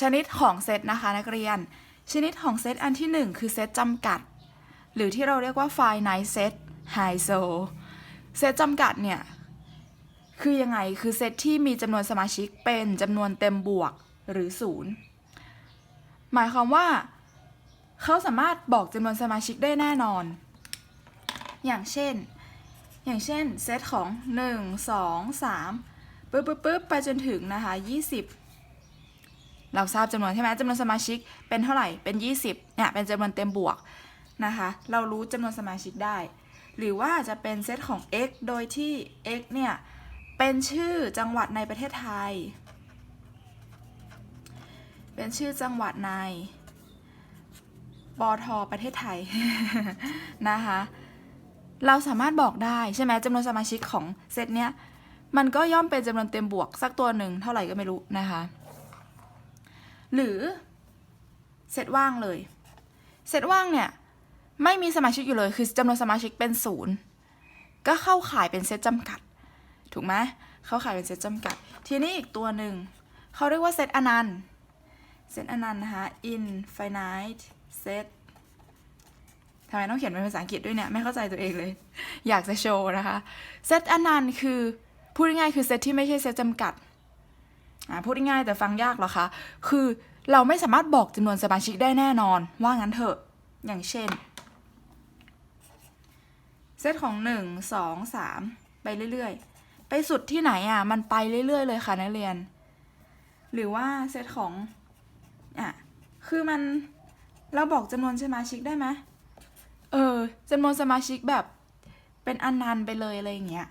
ชนิดของเซตนะคะนักเรียน ชนิดของเซตอันที่หนึ่งคือเซตจำกัด หรือที่เราเรียกว่า finite set high so เซตจำกัดเนี่ย คือยังไงคือเซตที่มีจำนวนสมาชิกเป็นจำนวนเต็มบวกหรือศูนย์หมายความว่า เขาสามารถบอกจำนวนสมาชิกได้แน่นอน อย่างเช่น อย่างเช่นเซตของ 1 2 3ปึ๊บปึ๊บปึ๊บไปจนถึงนะคะ20 เราทราบจำนวนใช่ไหมจำนวนสมาชิกเป็นเท่าไหร่เป็น 20เนี่ยเป็นจำนวนเต็มบวกนะคะ เรารู้จำนวนสมาชิกได้ หรือว่าจะเป็นเซตของ x โดยที่ x เนี่ยเป็นชื่อจังหวัดในประเทศไทย เป็นชื่อจังหวัดในปอทประเทศไทยนะคะเราสามารถบอกได้ใช่ไหมจำนวนสมาชิกของเซตเนี้ยมันก็ย่อมเป็นจำนวนเต็มบวกสักตัวหนึ่งเท่าไหร่ก็ไม่รู้นะคะ หรือเซตว่างเลย เซตว่างเนี่ย ไม่มีสมาชิกอยู่เลย คือจำนวนสมาชิกเป็นศูนย์ก็เข้าข่ายเป็นเซตจำกัด ถูกไหมเข้าข่ายเป็นเซตจำกัด ทีนี้อีกตัวหนึ่ง เขาเรียกว่าเซตอนันต์เซตอนันต์นะคะ infinite set ทำไมต้องเขียนเป็นภาษาอังกฤษด้วยเนี่ย ไม่เข้าใจตัวเองเลย อยากจะโชว์นะคะ เซตอนันต์คือ พูดง่ายๆคือเซตที่ไม่ใช่เซตจำกัด พูดง่ายๆแต่ฟังยากหรอคะ คือเราไม่สามารถบอกจำนวนสมาชิกได้แน่นอน ว่างั้นเถอะ อย่างเช่น เซตของหนึ่งสองสามไปเรื่อยๆ ไปสุดที่ไหนอะ มันไปเรื่อยๆ เลยค่ะนักเรียน หรือว่าเซตของ อะ คือมัน เราบอกจำนวนสมาชิกได้ไหมเออจำนวนสมาชิกแบบเป็นอันนันต์ไปเลยอะไรอย่างเงี้ย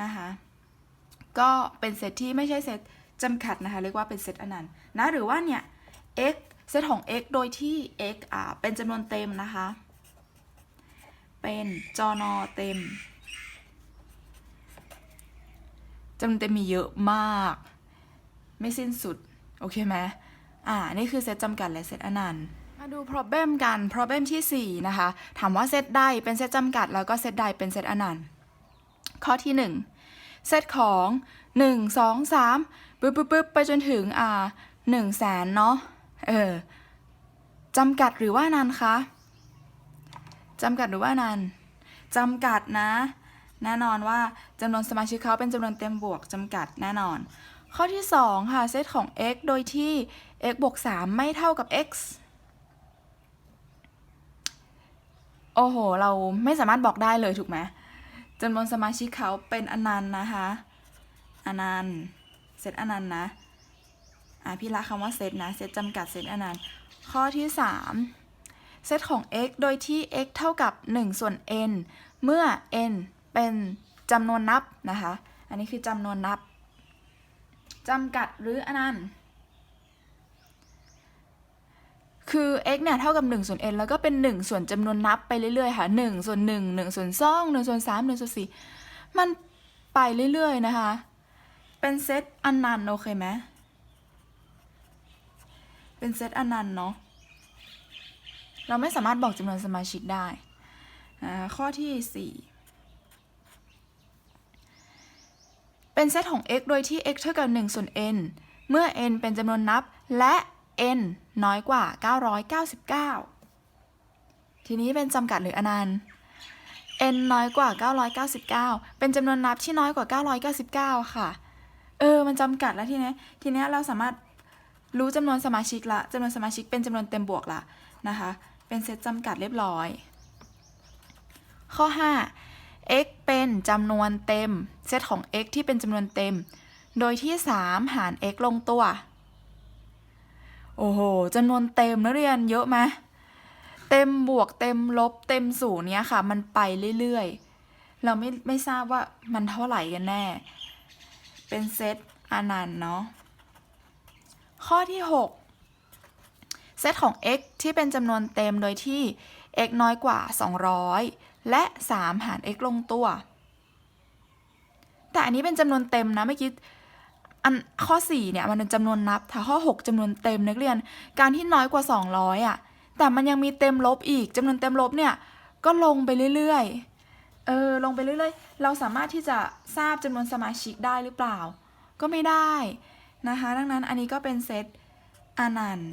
นะคะ ก็เป็นเซตที่ไม่ใช่เซต จำกัดนะคะ เรียกว่าเป็นเซตอนันต์นะหรือว่าเนี่ย x เซตของ x โดยที่ x อ่าเป็นจำนวนเต็มนะคะ เป็นจอนอเต็มจำนวนเต็มมีเยอะมาก ไม่สิ้นสุด โอเคไหมอ่า นี่คือเซตจำกัดและเซตอนันต์มาดู problem กัน problem ที่ 4 นะคะ ถามว่าเซตใดเป็นเซตจำกัด แล้วก็เซตใดเป็นเซตอนันต์ ข้อที่ 1 เซตของ 1 2 3ปึ๊บปึ๊บปึ๊บไปจนถึงอ่า1แสนเนาะเออจำกัดหรือว่านันคะจำกัดหรือว่านันจำกัดนะ แน่นอนว่าจำนวนสมาชิกเขาเป็นจำนวนเต็มบวกจำกัดแน่นอน ข้อที่ 2 ค่ะ เซตของ x โดยที่ x บวก 3 ไม่เท่ากับ x โอ้โห เราไม่สามารถบอกได้เลยถูกไหม จำนวนสมาชิกเขาเป็นอนันต์นะคะ อนันต์เซตอนันต์นะ อะพี่ละคำว่าเซตนะ เซตจำกัดเซตอนันต์ ข้อที่ 3 เซตของ x โดยที่ x เท่ากับ 1 ส่วน n เมื่อ n เป็นจำนวนนับนะคะ อันนี้คือจำนวนนับจำกัดหรืออนันต์ คือ x เนี่ยเท่ากับ1ส่วน n แล้วก็เป็น 1 ส่วนจำนวนนับไปเรื่อยๆ ค่ะ1ส่วน1 1ส่วน2 1ส่วน3 1ส่วน4มันไปเรื่อยๆ นะคะ เป็นเซตอนันต์โอเคไหมเป็นเซตอนันต์เนาะ เราไม่สามารถบอกจำนวนสมาชิกได้ข้อที่ 4 เป็นเซตของ x โดยที่ x เท่ากับ1ส่วน n เมื่อ n เป็นจำนวนนับและ n น้อยกว่า 999 ทีนี้เป็นจำกัดหรืออนันต์ n น้อยกว่า 999 เป็นจำนวนนับที่น้อยกว่า 999 ค่ะ เออ มันจำกัดแล้วทีนี้ทีนี้เราสามารถรู้จำนวนสมาชิกละจำนวนสมาชิกเป็นจำนวนเต็มบวกละนะคะ เป็นเซตจำกัดเรียบร้อย ข้อ 5 x เป็นจำนวนเต็ม เซตของ x ที่เป็นจำนวนเต็ม โดยที่ 3 หาร x ลงตัว โอ้โหจำนวนเต็มนักเรียนเยอะไหมเต็มบวกเต็มลบเต็มศูนย์เนี้ยค่ะ มันไปเรื่อยๆ เราไม่ไม่ทราบว่ามันเท่าไหร่กันแน่ เป็นเซตอนันต์เนาะข้อที่ 6 เซตของ x ที่เป็นจำนวนเต็มโดยที่ x น้อยกว่า 200 และ 3 หาร x ลงตัว แต่อันนี้เป็นจำนวนเต็มนะเมื่อกี้ อันข้อ 4 เนี่ย มันเป็นจำนวนนับ ถ้าข้อ 6จำนวนเต็มนักเรียน การที่น้อยกว่า 200อะ แต่มันยังมีเต็มลบอีกจำนวนเต็มลบเนี่ย ก็ลงไปเรื่อยๆ เออ ลงไปเรื่อยๆ เราสามารถที่จะทราบจำนวนสมาชิกได้หรือเปล่า ก็ไม่ได้นะคะ ดังนั้นอันนี้ก็เป็นเซตอนันต์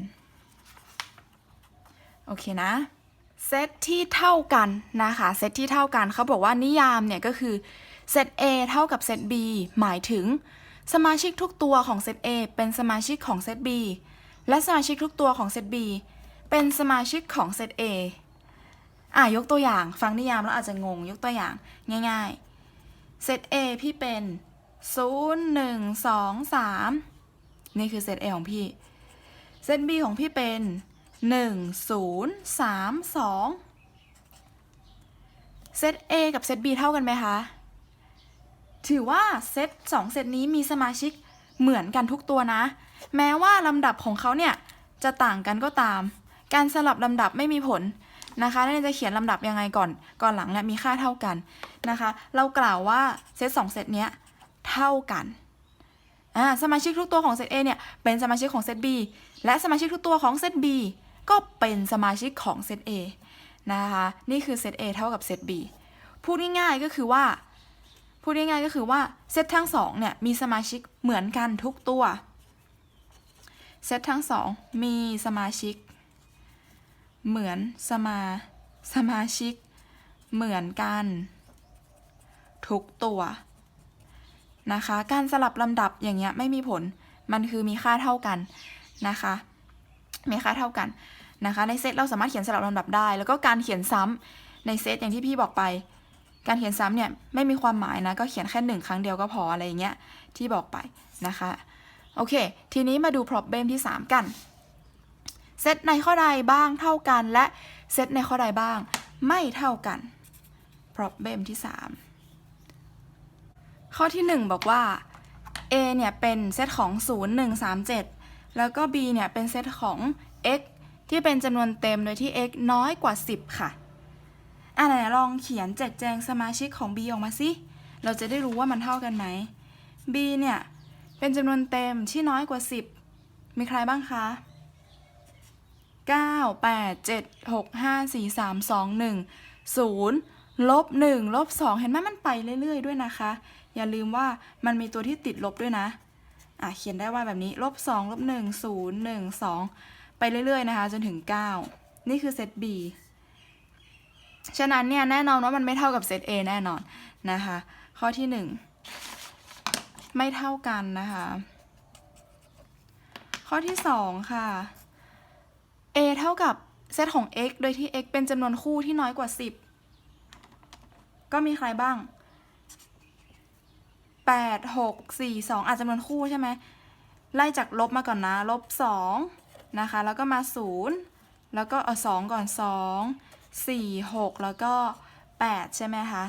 โอเคนะ เซตที่เท่ากันนะคะ เซตที่เท่ากันเขาบอกว่านิยามเนี่ยก็คือ เซต A เท่ากับเซต B หมายถึง สมาชิกทุกตัวของเซต A เป็นสมาชิกของเซต B และสมาชิกทุกตัวของเซต B เป็นสมาชิกของเซต A อะยกตัวอย่างฟังนิยามแล้วอาจจะงงยกตัวอย่างง่ายๆเซต A พี่เป็น 0 1 2 3 นี่คือเซต A ของพี่เซต B ของพี่เป็น 1 0 3 2เซต A กับเซต B เท่ากันไหมคะ ถือว่าเซต2เซตนี้มีสมาชิกเหมือนกันทุกตัวนะ แม้ว่าลำดับของเขาเนี่ยจะต่างกันก็ตาม การสลับลำดับไม่มีผลนะคะนักเรียนจะเขียนลำดับยังไงก่อนก่อนหลังเนี่ยมีค่าเท่ากันนะคะ เรากล่าวว่าเซต2เซตเนี้ยเท่ากันอ่าสมาชิกทุกตัวของเซต A เนี่ยเป็นสมาชิกของเซต B และสมาชิกทุกตัวของเซต B ก็เป็นสมาชิกของเซต A นะคะ นี่คือเซต A เท่ากับเซต B พูดง่ายๆก็คือว่า พูดง่ายๆก็คือว่าเซตทั้งสองเนี่ยมีสมาชิกเหมือนกันทุกตัว เซตทั้งสองมีสมาชิก เหมือนสมาสมาชิก เหมือนกัน ทุกตัวนะคะ การสลับลำดับอย่างเงี้ยไม่มีผล มันคือมีค่าเท่ากันนะคะ มีค่าเท่ากันนะคะ ในเซตเราสามารถเขียนสลับลำดับได้ แล้วก็การเขียนซ้ำในเซตอย่างที่พี่บอกไป การเขียนซ้ำเนี่ยไม่มีความหมายนะก็เขียนแค่หนึ่งครั้งเดียวก็พออะไรอย่างเงี้ยที่บอกไปนะคะโอเค ทีนี้มาดู problem ที่ 3 กันเซตในข้อใดบ้างเท่ากัน และเซตในข้อใดบ้าง ไม่เท่ากัน problem ที่ 3 ข้อที่ 1 บอกว่า A เนี่ยเป็นเซตของ 0 1 3 7 แล้วก็ B เนี่ยเป็นเซตของ x ที่เป็นจำนวนเต็มโดยที่ x น้อยกว่า 10 ค่ะ อะไหนลองเขียนแจกแจงสมาชิกของ B ออกมาสิเราจะได้รู้ว่ามันเท่ากันไหม B เนี่ย เป็นจำนวนเต็มที่น้อยกว่า 10 มีใครบ้างคะ 9 8 7 6 5 4 3 2 1 0ลบ1ลบ2เห็นไหมมันไปเรื่อยๆ ด้วยนะคะ อย่าลืมว่ามันมีตัวที่ติดลบด้วยนะอะเขียนได้ว่าแบบนี้ลบ2ลบ1 0 1 2 ไปเรื่อยๆนะคะ จนถึง 9 นี่คือเซต B ฉะนั้นเนี่ยแน่นอนว่ามันไม่เท่ากับเซต A แน่นอนนะคะ ข้อที่ 1 ไม่เท่ากันนะคะ ข้อที่ 2 ค่ะ A เท่ากับเซตของ x โดยที่ x เป็นจำนวนคู่ที่น้อยกว่า 10 ก็มีใครบ้าง 8 6 4 2 อาจจำนวนคู่ใช่ไหม ไล่จากลบมาก่อนนะ ลบ 2 นะคะ แล้วก็มา 0 แล้วก็เอา2ก่อน 2 4 6 แล้วก็ 8 ใช่ไหมคะ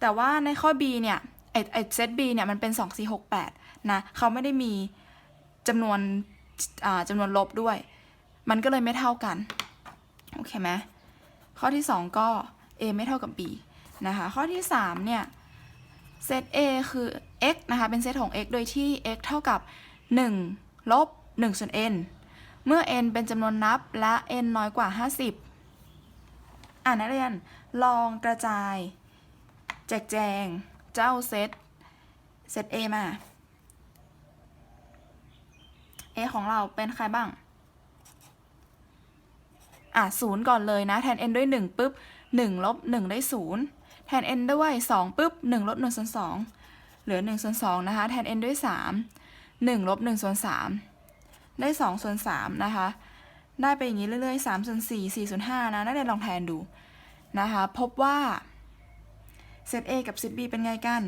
แต่ว่าในข้อ B เนี่ยไอไอเซต B เนี่ยมันเป็น 2 4 6 8 นะเขาไม่ได้มีจำนวนจำนวนลบด้วย มันก็เลยไม่เท่ากัน โอเคไหมข้อที่ 2 ก็ A ไม่เท่ากับ B นะคะ ข้อที่ 3 เนี่ยเซต A คือ x นะคะ เป็นเซตของ x โดยที่ x เท่ากับ 1 ลบ1ส่วน n เมื่อ n เป็นจำนวนนับและ n น้อยกว่า 50 อ่านักเรียนลองกระจาย แจกแจง เจ้าเซตเซต A มา A ของเราเป็นใครบ้าง อะศูนย์ก่อนเลยนะ แทน n ด้วย 1ปุ๊บ1ลบ1ได้0แทน n ด้วย 2ปุ๊บ1ลบ1ส่วน2เหลือ1ส่วน2นะคะ แทน n ด้วย 3 1ลบ1ส่วน3ได้2ส่วน3นะคะ ได้ไปอย่างนี้เรื่อยๆ3ส่วน4 4ส่วน5นะนักเรียนลองแทนดูนะคะ พบว่าเซต A กับเซต B เป็นไงกัน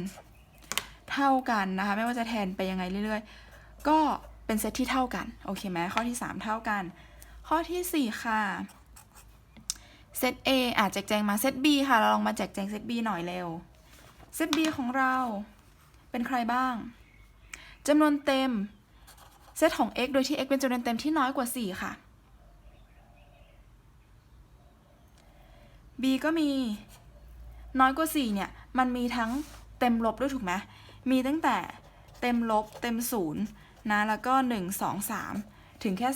เท่ากันนะคะ ไม่ว่าจะแทนไปยังไงเรื่อยๆ ก็เป็นเซตที่เท่ากัน โอเคไหมข้อที่ 3 เท่ากัน ข้อที่ 4 ค่ะ เซต A อาจแจกแจงมาเซต B ค่ะ เราลองมาแจกแจงเซต B หน่อยเร็ว เซต B ของเราเป็นใครบ้างจำนวนเต็ม เซตของ x โดยที่ x เป็นจำนวนเต็มที่น้อยกว่า 4 ค่ะ B ก็มี น้อยกว่า 4 เนี่ย มันมีทั้งเต็มลบด้วยถูกไหมมีตั้งแต่เต็มลบเต็มศูนย์นะแล้วก็ 1 2 3 ถึงแค่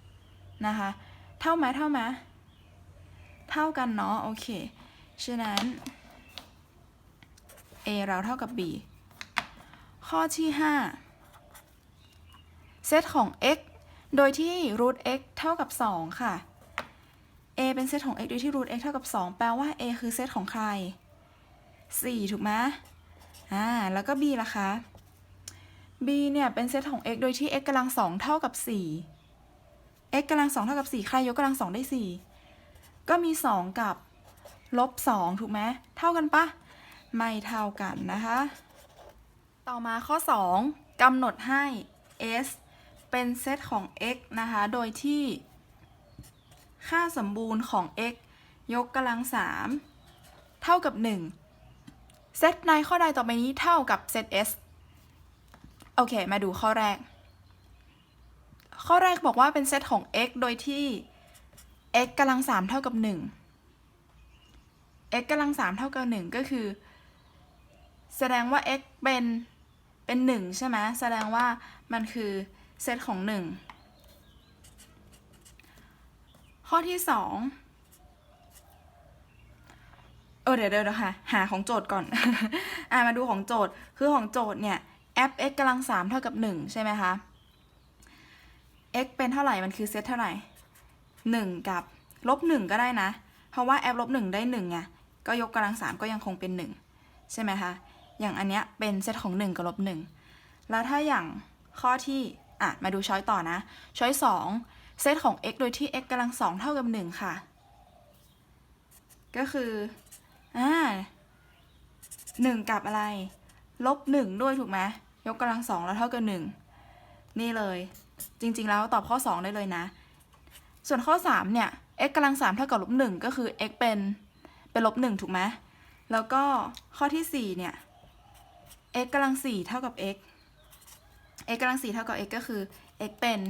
3 นะคะ เท่าไหมเท่าไหมเท่ากันเนาะโอเค ฉะนั้น A เราเท่ากับ B ข้อที่ 5 เซตของ x โดยที่ root x เท่ากับ 2 ค่ะ a เป็นเซตของ x โดยที่ root x เท่ากับ 2 แปลว่า a คือเซตของใคร 4 ถูกไหมอ่า แล้วก็ b ล่ะคะ b เนี่ย เป็นเซตของ x โดยที่ x กำลัง2เท่ากับ 4 x กำลัง2เท่ากับ 4 ใครยกกำลัง2ได้ 4 ก็มี 2 กับลบ 2 ถูกไหม เท่ากันปะ ไม่เท่ากันนะคะ ต่อมาข้อ 2กำหนดให้ s เป็นเซตของ x นะคะ โดยที่ ค่าสมบูรณ์ของ x ยกกำลัง3เท่ากับ 1 เซตในข้อใดต่อไปนี้เท่ากับเซต s โอเค มาดูข้อแรก ข้อแรกบอกว่าเป็นเซตของ x โดยที่ x กำลัง3เท่ากับ 1 x กำลัง3เท่ากับ 1 ก็คือ แสดงว่า x เป็น เป็น 1 ใช่ไหมแสดงว่ามันคือเซตของ 1 ข้อที่2เออเดี๋ยวเดี๋ยวเดี๋ยวค่ะหาของโจทย์ก่อน อ่ามาดูของโจทย์คือของโจทย์เนี่ย f x กำลัง3เท่ากับ1ใช่ไหมคะ x เป็นเท่าไหร่มันคือเซตเท่าไหร่1กับลบ1ก็ได้นะ เพราะว่า f ลบ1ได้1ไงก็ยกกำลัง3ก็ยังคงเป็น1ใช่ไหมคะ อย่างอันเนี้ยเป็นเซตของ1กับลบ1แล้วถ้าอย่างข้อที่อะมาดูช้อยต่อนะ ช้อย2 เซตของ x โดยที่ x กำลัง2เท่ากับ1ค่ะ ก็คือ อ่า1กับอะไร ลบ1ด้วยถูกไหมยกกำลัง2แล้วเท่ากับ1นี่เลย จริง ๆ แล้วตอบข้อ2ได้เลยนะ ส่วนข้อ3เนี่ย x กำลัง3เท่ากับลบ1ก็คือ x เป็น เป็นลบ1ถูกไหมแล้วก็ข้อที่4เนี่ย x กำลัง4เท่ากับ x x กำลัง4เท่ากับ x ก็คือ x เป็น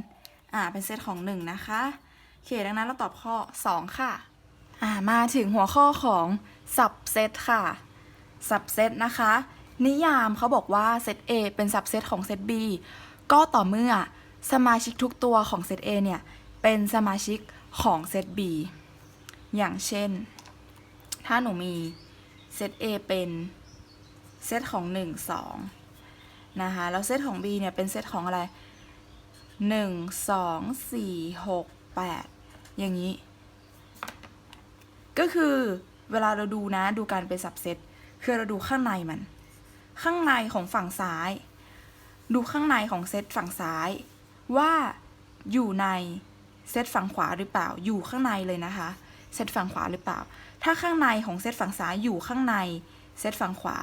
อ่าเป็นเซตของ 1 นะคะโอเคดังนั้นเราตอบข้อ 2 ค่ะอ่ามาถึงหัวข้อของ subset ค่ะ subset นะคะ นิยามเขาบอกว่าเซต A เป็น subset ของเซต B ก็ต่อเมื่อสมาชิกทุกตัวของเซต A เนี่ย เป็นสมาชิกของเซต B อย่างเช่น ถ้าหนูมีเซต A เป็นเซตของ 1 2 นะคะ แล้วเซตของ B เนี่ย เป็นเซตของอะไร 1 2 4 6 8อย่างนี้ ก็คือเวลาเราดูนะดูการเป็นสับเซตคือเราดูข้างในมัน ข้างในของฝั่งซ้าย ดูข้างในของเซตฝั่งซ้าย ว่าอยู่ในเซตฝั่งขวาหรือเปล่า อยู่ข้างในเลยนะคะเซตฝั่งขวาหรือเปล่า ถ้าข้างในของเซตฝั่งซ้ายอยู่ข้างในเซตฝั่งขวา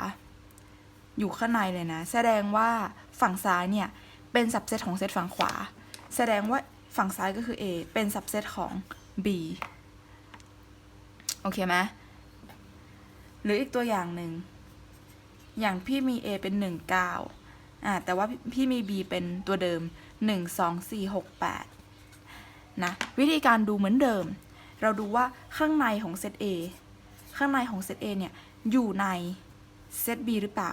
อยู่ข้างในเลยนะ แสดงว่าฝั่งซ้ายเนี่ย เป็นสับเซตของเซตฝั่งขวา แสดงว่าฝั่งซ้ายก็คือ A เป็นสับเซตของ B โอเคไหมหรืออีกตัวอย่างหนึ่ง อย่างพี่มี A เป็น 1 9อ่าแต่ว่าพี่มี B เป็นตัวเดิม 1 2 4 6 8 นะ วิธีการดูเหมือนเดิม เราดูว่าข้างในของเซต A ข้างในของเซต A เนี่ย อยู่ในเซต B หรือเปล่า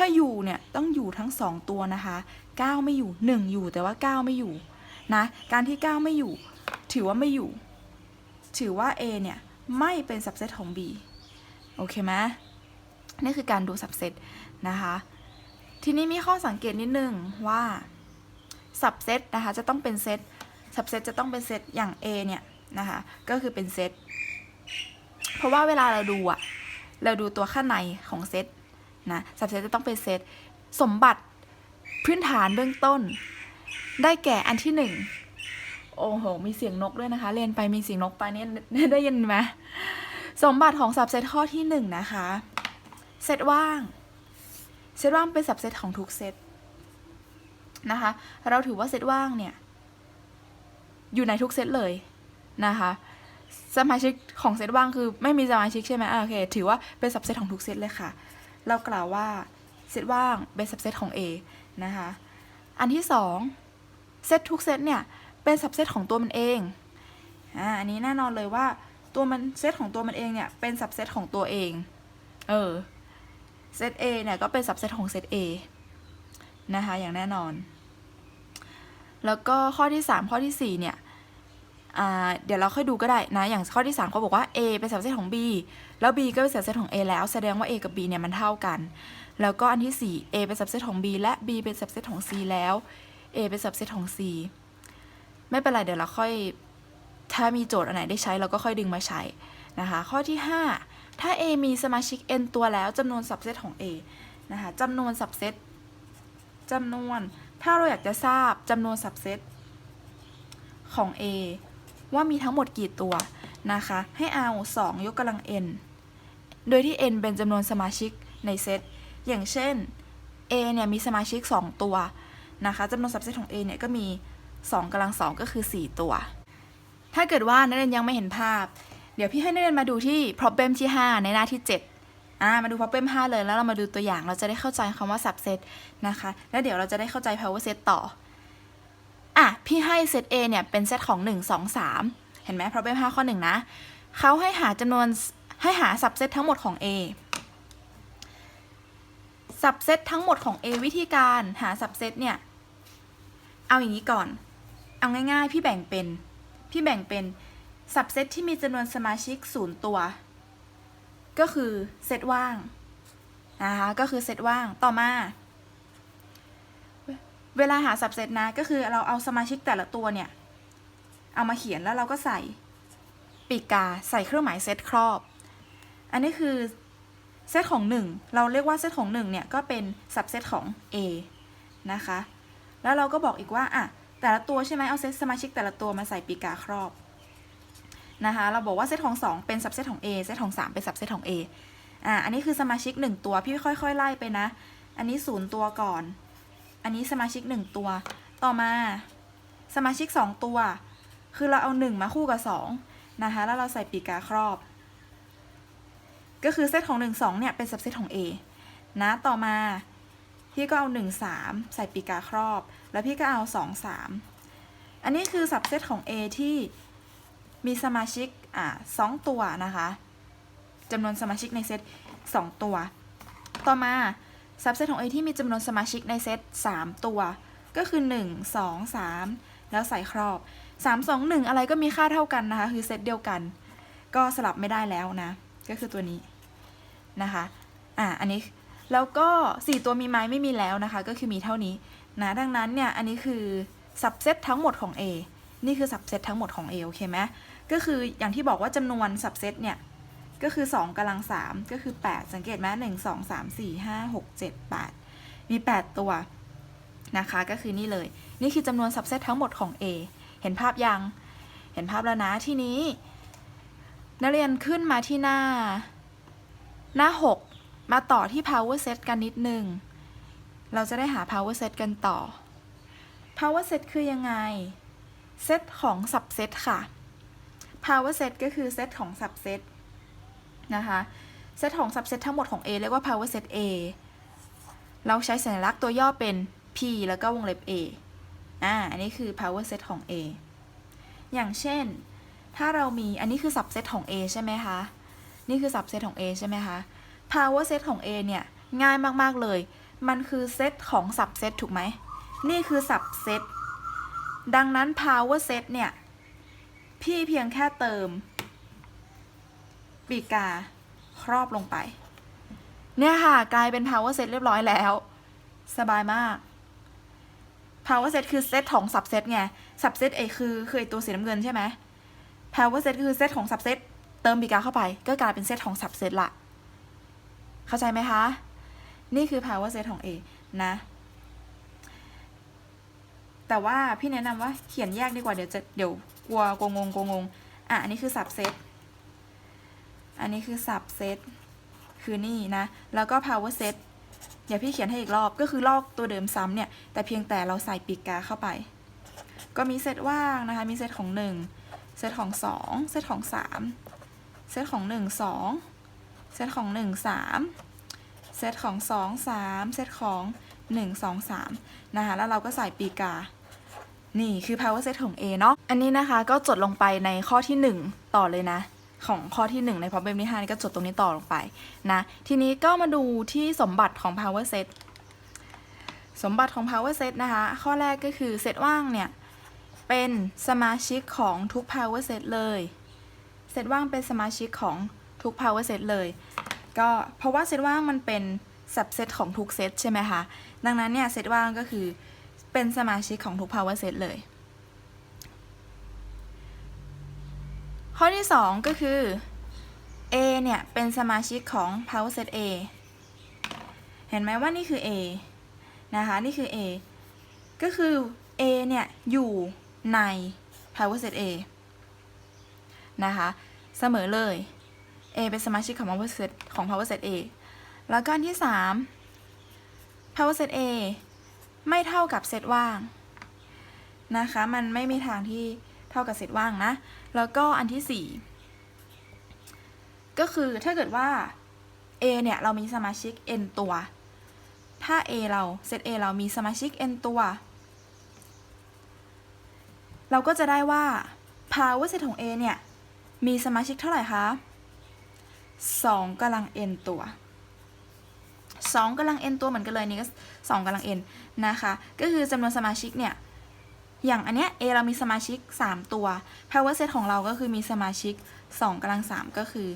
ถ้าอยู่เนี่ยต้องอยู่ทั้ง2ตัวนะคะ9ไม่อยู่1อยู่แต่ว่า9ไม่อยู่นะการที่9ไม่อยู่ ถือว่าไม่อยู่ ถือว่า A เนี่ยไม่เป็นสับเซตของ B โอเคไหมนี่คือการดูสับเซตนะคะทีนี้มีข้อสังเกตนิดนึงว่าสับเซตนะคะจะต้องเป็นเซตสับเซตจะต้องเป็นเซตอย่าง A เนี่ยนะคะก็คือเป็นเซตเพราะว่าเวลาเราดูอะเราดูตัวข้างในของเซต นะสับเซตจะต้องเป็นเซตสมบัติพื้นฐานเบื้องต้น ได้แก่อันที่หนึ่งโอ้โห มีเสียงนกด้วยนะคะ เรียนไปมีเสียงนกไปเนี่ยได้ยินไหมสมบัติของสับเซตข้อที่หนึ่งนะคะ เซตว่าง เซตว่างเป็นสับเซตของทุกเซตนะคะ เราถือว่าเซตว่างเนี่ย อยู่ในทุกเซตเลยนะคะ สมาชิกของเซตว่างคือไม่มีสมาชิกใช่ไหมโอเค ถือว่าเป็นสับเซตของทุกเซตเลยค่ะ เรากล่าวว่าเซตว่างเป็นสับเซตของ A นะคะ อันที่สองเซตทุกเซตเนี่ยเป็นสับเซตของตัวมันเอง อ่า อันนี้แน่นอนเลยว่าตัวมันเซตของตัวมันเองเนี่ยเป็นสับเซตของตัวเอง เออ เซต A เนี่ยก็เป็นสับเซตของเซต A นะคะ อย่างแน่นอน แล้วก็ข้อที่ 3 ข้อที่ 4 เนี่ย อ่า เดี๋ยวเราค่อยดูก็ได้นะ อย่างข้อที่ 3เขาบอกว่า A เป็นสับเซตของ B แล้ว B ก็เป็นสับเซตของ A แล้วแสดงว่า A กับ B เนี่ยมันเท่ากัน แล้วก็อันที่ 4 A เป็นสับเซตของ B และ B เป็นสับเซตของ C แล้ว A เป็นสับเซตของ C ไม่เป็นไรเดี๋ยวเราค่อย ถ้ามีโจทย์อันไหนได้ใช้เราก็ค่อยดึงมาใช้นะคะ ข้อที่ 5 ถ้า A มีสมาชิก n ตัวแล้วจำนวน subset ของ A นะคะจำนวน subset จำนวน ถ้าเราอยากจะทราบจำนวน subset ของ A ว่ามีทั้งหมดกี่ตัวนะคะ ให้เอา 2 ยกกำลัง n โดยที่ n เป็นจำนวนสมาชิกในเซต อย่างเช่น A เนี่ยมีสมาชิก 2 ตัวนะคะจำนวน subset ของ A เนี่ยก็มี 2กำลัง 2 ก็คือ 4 ตัว ถ้าเกิดว่านักเรียนยังไม่เห็นภาพ เดี๋ยวพี่ให้นักเรียนมาดูที่ problem ที่ 5 ในหน้าที่ 7อ่ามาดู problem 5 เลยแล้วเรามาดูตัวอย่างเราจะได้เข้าใจคำว่า subset นะคะ แล้วเดี๋ยวเราจะได้เข้าใจ power set ต่ออะพี่ให้เซต A เนี่ยเป็นเซตของ 1 2 3 เห็นไหม problem 5 ข้อ 1 นะเขาให้หาจำนวน ให้หา subset ทั้งหมดของ A subset ทั้งหมดของ A วิธีการหา subset เนี่ย เอาอย่างนี้ก่อน เอาง่ายๆ พี่แบ่งเป็น พี่แบ่งเป็น subset ที่มีจำนวนสมาชิก 0 ตัว ก็คือเซตว่างนะคะ ก็คือเซตว่าง ต่อมา เวลาหา subset นะ ก็คือเราเอาสมาชิกแต่ละตัวเนี่ย เอามาเขียนแล้วเราก็ใส่ปีกกา ใส่เครื่องหมายเซตครอบ อันนี้คือเซตของ 1 เราเรียกว่าเซตของ1เนี่ยก็เป็น subset ของ A นะคะ แล้วเราก็บอกอีกว่าอะแต่ละตัวใช่ไหมเอาเซตสมาชิกแต่ละตัวมาใส่ปีกาครอบนะคะ เราบอกว่าเซตของ 2 เป็น subset ของ A เซตของ 3 เป็น subset ของ A อะอันนี้คือสมาชิก 1 ตัวพี่ค่อยๆ ไล่ไปนะ อันนี้ 0 ตัวก่อน อันนี้สมาชิก 1 ตัว ต่อมาสมาชิก 2 ตัว คือเราเอา 1 มาคู่กับ2นะคะ แล้วเราใส่ปีกาครอบ ก็คือเซตของ1 2เนี่ยเป็น subset ของ A นะต่อมาพี่ก็เอา 1 3 ใส่ปีกาครอบ แล้วพี่ก็เอา 2 3 อันนี้คือ subset ของ A ที่มีสมาชิกอ่าสองตัวนะคะจำนวนสมาชิกในเซต2 ตัว ต่อมา subset ของ A ที่มีจำนวนสมาชิกในเซต3 ตัว ก็คือ 1 2 3 แล้วใส่ครอบ 3 2 1 อะไรก็มีค่าเท่ากันนะคะ คือเซตเดียวกัน ก็สลับไม่ได้แล้วนะ ก็คือตัวนี้นะคะอ่าอันนี้แล้วก็ 4 ตัวมีไหมไม่มีแล้วนะคะ ก็คือมีเท่านี้นะดังนั้นเนี่ยอันนี้คือ subset ทั้งหมดของ A นี่คือ subset ทั้งหมดของ A โอเคไหมก็คืออย่างที่บอกว่าจำนวน subset เนี่ยก็คือ 2กำลัง 3 ก็คือ 8 สังเกตไหม1 2 3 4 5 6 7 8มี 8 ตัวนะคะก็คือนี่เลย นี่คือจำนวน subset ทั้งหมดของ A เห็นภาพยัง เห็นภาพแล้วนะที่นี้ นักเรียนขึ้นมาที่หน้า หน้า 6 มาต่อที่ power set กันนิดนึง เราจะได้หา power set กันต่อ power set คือยังไง เซตของ subset ค่ะ power set ก็คือเซตของ subset นะคะ เซตของ subset ทั้งหมดของ A เรียกว่า power set A เราใช้สัญลักษณ์ตัวย่อเป็น P แล้วก็วงเล็บ A อ่า อันนี้คือ power set ของ A อย่างเช่น ถ้าเรามีอันนี้คือ subset ของ A ใช่ไหมคะ นี่คือ subset ของ A ใช่ไหมคะ power set ของ A เนี่ย ง่ายมาก ๆ เลย มันคือเซตของ subset ถูกไหม นี่คือ subset ดังนั้น power set เนี่ย พี่เพียงแค่เติมปีกาครอบลงไป เนี่ยค่ะ กลายเป็น power set เรียบร้อยแล้ว สบายมาก power set คือเซตของ subset ไง subset A คือคืออตัวสีน้ำเงินใช่ไหม power set คือเซตของ subset เติมปีกาเข้าไป ก็กลายเป็นเซตของ subset ละ เข้าใจไหมคะ นี่คือ power set ของ A นะ แต่ว่าพี่แนะนำว่าเขียนแยกดีกว่าเดี๋ยวจะเดี๋ยวกลัวกงงกงงอะ อันนี้คือ subset อันนี้คือ subset คือนี่นะ แล้วก็ power set เดี๋ยวพี่เขียนให้อีกรอบ ก็คือลอกตัวเดิมซ้ำเนี่ย แต่เพียงแต่เราใส่ปีกกาเข้าไป ก็มีเซตว่างนะคะ มีเซตของ 1 เซตของ2เซตของ3เซตของ1 2เซตของ1 3เซตของ2 3เซตของ1 2 3นะคะแล้วเราก็ใส่ปีกา นี่คือ power set ของ A เนาะอันนี้นะคะก็จดลงไปในข้อที่ 1 ต่อเลยนะของข้อที่ 1 ใน problem ที่5นี่ก็จดตรงนี้ต่อลงไปนะ ทีนี้ก็มาดูที่สมบัติของ power set สมบัติของ power set นะคะ ข้อแรกก็คือเซตว่างเนี่ย เป็นสมาชิกของทุก power set เลยเซตว่างเป็นสมาชิกของทุก power set เลย ก็เพราะว่าเซตว่างมันเป็น subset ของทุกเซตใช่ไหมคะ ดังนั้นเนี่ยเซตว่างก็คือเป็นสมาชิกของทุก power set เลย ข้อที่ 2 ก็คือ A เนี่ยเป็นสมาชิกของ power set A เห็นไหมว่านี่คือ A นะคะ นี่คือ A ก็คือ A เนี่ย อยู่ ใน power set A นะคะ เสมอเลย A เป็นสมาชิกของ power set ของ power set A แล้วก็อันที่ 3 power set A ไม่เท่ากับเซตว่างนะคะ มันไม่มีทางที่เท่ากับเซตว่างนะ แล้วก็อันที่ 4 ก็คือถ้าเกิดว่า A เนี่ยเรามีสมาชิก n ตัว ถ้า A เราเซต A เรามีสมาชิก n ตัว เราก็จะได้ว่า power set ของ A เนี่ย มีสมาชิกเท่าไหร่คะ2กำลัง n ตัว 2กำลัง n ตัวเหมือนกันเลยนี่ก็2กำลัง n นะคะ ก็คือจำนวนสมาชิกเนี่ย อย่างอันเนี้ย A เรามีสมาชิก 3 ตัว power set ของเราก็คือมีสมาชิก2กำลัง 3 ก็คือ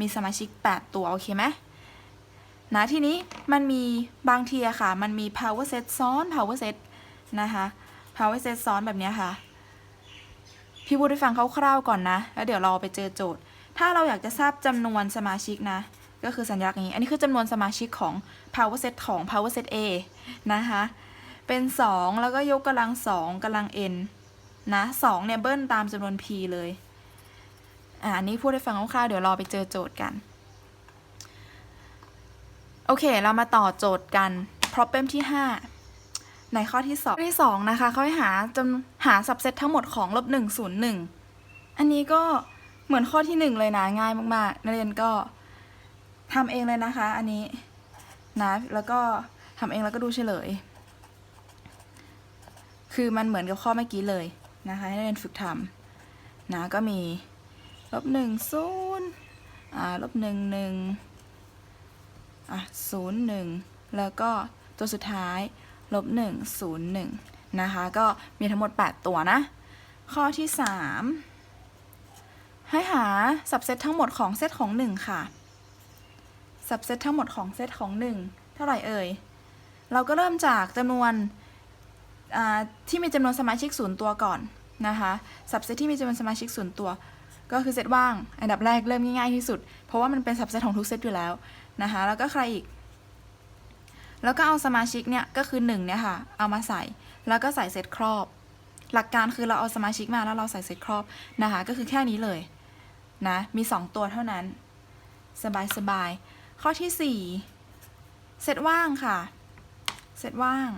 มีสมาชิก 8 ตัว โอเคไหมนะทีนี้มันมีบางทีอะค่ะ มันมี power set ซ้อน power set นะคะ power set ซ้อนแบบเนี้ยค่ะ พี่พูดให้ฟังคร่าวๆก่อนนะ แล้วเดี๋ยวเราไปเจอโจทย์ ถ้าเราอยากจะทราบจำนวนสมาชิกนะ ก็คือสัญลักษณ์นี้ อันนี้คือจำนวนสมาชิกของ power set ของ power set A นะคะ เป็น 2 แล้วก็ยกกำลัง 2กำลัง n นะ2เนี่ยเบิ้ลตามจำนวน p เลย อ่าอันนี้พูดให้ฟังคร่าวๆ เดี๋ยวรอไปเจอโจทย์กัน โอเค เรามาต่อโจทย์กัน problem ที่ 5 ในข้อที่2ข้อที่2นะคะเขาให้หาจำหา subset ทั้งหมดของลบ1 0 1 อันนี้ก็เหมือนข้อที่ 1 เลยนะง่ายมากๆนักเรียนก็ทำเองเลยนะคะ อันนี้นะแล้วก็ทำเองแล้วก็ดูเฉลย คือมันเหมือนกับข้อเมื่อกี้เลยนะคะให้นักเรียนฝึกทำนะก็มีลบหนึ่งศูนย์อ่าลบหนึ่งหนึ่งอะศูนย์หนึ่งแล้วก็ตัวสุดท้าย ลบหนึ่งศูนย์หนึ่งนะคะ ก็มีทั้งหมด 8 ตัวนะ ข้อที่ 3 ให้หา subset ทั้งหมดของเซตของ 1 ค่ะ subset ทั้งหมดของเซตของ 1 เท่าไหร่เอ่ย เราก็เริ่มจากจำนวนที่มีจำนวนสมาชิกศูนย์ตัวก่อนนะคะสับเซตที่มีจำนวนสมาชิกศูนย์ตัว ก็คือเซตว่าง อันดับแรกเริ่มง่ายๆที่สุด เพราะว่ามันเป็นสับเซตของทุกเซตอยู่แล้วนะคะแล้วก็ใครอีก แล้วก็เอาสมาชิกเนี่ยก็คือ1เนี่ยค่ะเอามาใส่ แล้วก็ใส่เซตครอบ หลักการคือเราเอาสมาชิกมาแล้วเราใส่เซตครอบนะคะ ก็คือแค่นี้เลยนะมี 2 ตัวเท่านั้น สบายๆข้อที่ 4 เซตว่างค่ะ เซตว่าง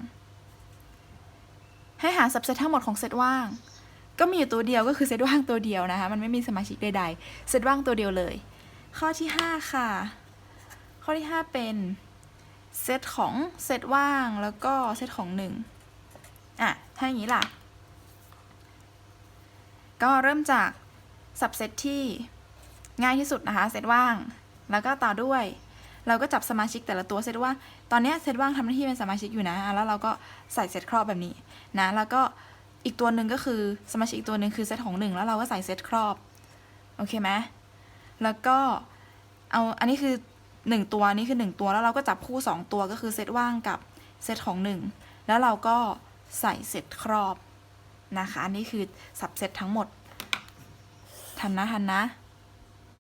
ให้หา subset ทั้งหมดของเซตว่าง ก็มีอยู่ตัวเดียวก็คือเซตว่างตัวเดียวนะคะ มันไม่มีสมาชิกใดๆ เซตว่างตัวเดียวเลย ข้อที่ 5 ค่ะ ข้อที่ 5 เป็น เซตของเซตว่างแล้วก็เซตของ1อะ ถ้าอย่างนี้ล่ะ ก็เริ่มจาก subset ที่ง่ายที่สุดนะคะ เซตว่าง แล้วก็ต่อด้วย เราก็จับสมาชิกแต่ละตัวเซตว่า ตอนเนี้ยเซตว่างทำหน้าที่เป็นสมาชิกอยู่นะอะแล้วเราก็ใส่เซตครอบแบบนี้นะ แล้วก็อีกตัวหนึ่งก็คือสมาชิกอีกตัวหนึ่งคือเซตของหนึ่งแล้วเราก็ใส่เซตครอบ โอเคไหมแล้วก็เอาอันนี้คือ หนึ่งตัวนี่คือหนึ่งตัวแล้วเราก็จับคู่สองตัวก็คือเซตว่างกับเซตของหนึ่งแล้วเราก็ใส่เซตครอบนะคะอันนี้คือสับเซตทั้งหมดทันนะทันนะ